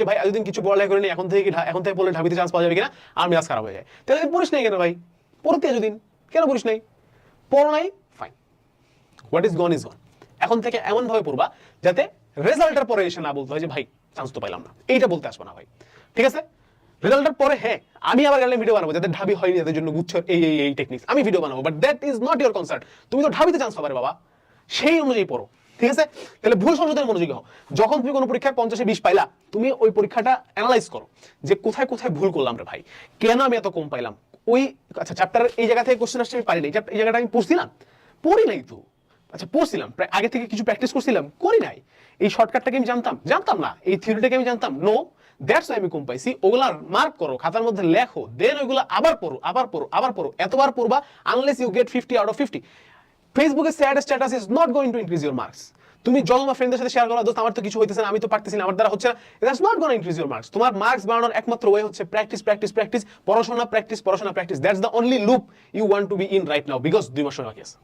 যে ভাই এতদিন কিছু পড়ালেখা করিনি, এখন থেকে এখন থেকে পড়লে ঢাবিতে চান্স পাওয়া যাবে কিনা? আর মেজাজ খারাপ হয়ে যায়। তাহলে পড়িস নাই কেন ভাই? পড়তে এতদিন। কেন পড়িস নাই? পড়ো নাই? Fine what is gone is gone এখন থেকে এমন ভাবে পড়বা যাতে রেজাল্টের পরে এসে না বলতে হয় যে, ভাই চান্স তো পাইলাম না। এইটা বলতে আসব না ভাই। ঠিক আছে? রেজাল্টের পরে হ্যাঁ আমি আবার গেলে ভিডিও বানাবো, যাতে ঢাবি হয়নি, যাদের জন্য গুচ্ছ এই এই এই টেকনিক্স আমি ভিডিও বানাবো but that is not your concern তুমি তো ঢাবিতে চান্স পাবে বাবা। সেই অনুযায়ী পড়ো। ঠিক আছে? তাহলে ভুল সংশোধনের মনোযোগী হও। যখন তুমি কোনো পরীক্ষায় পঞ্চাশে বিশ পাইলা, তুমি ওই পরীক্ষাটা অ্যানালাইজ করো যে কোথায় কোথায় ভুল করলাম রে ভাই। কেন আমি এত কম পাইলাম? ওই আচ্ছা চ্যাপ্টারের এই জায়গা থেকে কোশ্চেন আসছে, আমি পারি না এই জায়গাটা আমি পড়ছিলাম? পড়ি নাই তো। আচ্ছা পড়ছিলাম। প্রায় আগে থেকে কিছু প্র্যাকটিস করছিলাম, করি নাই। এই শর্টকাটটাকে আমি জানতাম? জানতাম না। এই থিওরিটাকে আমি জানতাম? নো দ্যাটস আমি কম পাইছি। ওগুলার মার্ক করো, খাতার মধ্যে লেখো দেন ওইগুলো আবার পড়ো আবার পড়ো আবার পড়ো। এতবার পড়বা unless you get fifty out of fifty ফেসবুকে sad status is not going to increase your marks তুমি যত তোমার ফ্রেন্ডের সাথে শেয়ার করো, দোস্ত, আমার তো কিছু হইতেছে না, আমি তো পারতেছি না, আমার দ্বারা হচ্ছে না। That's not gonna increase your marks তোমার মার্কস বাড়ানোর একমাত্র ওয়ে হচ্ছে প্র্যাকটিস প্র্যাকটিস প্র্যাকটিস পড়াশোনা প্র্যাকটিস পড়াশোনা practice that's the only loop you want to be in right now because দুই মাস সময় বাকি আছে।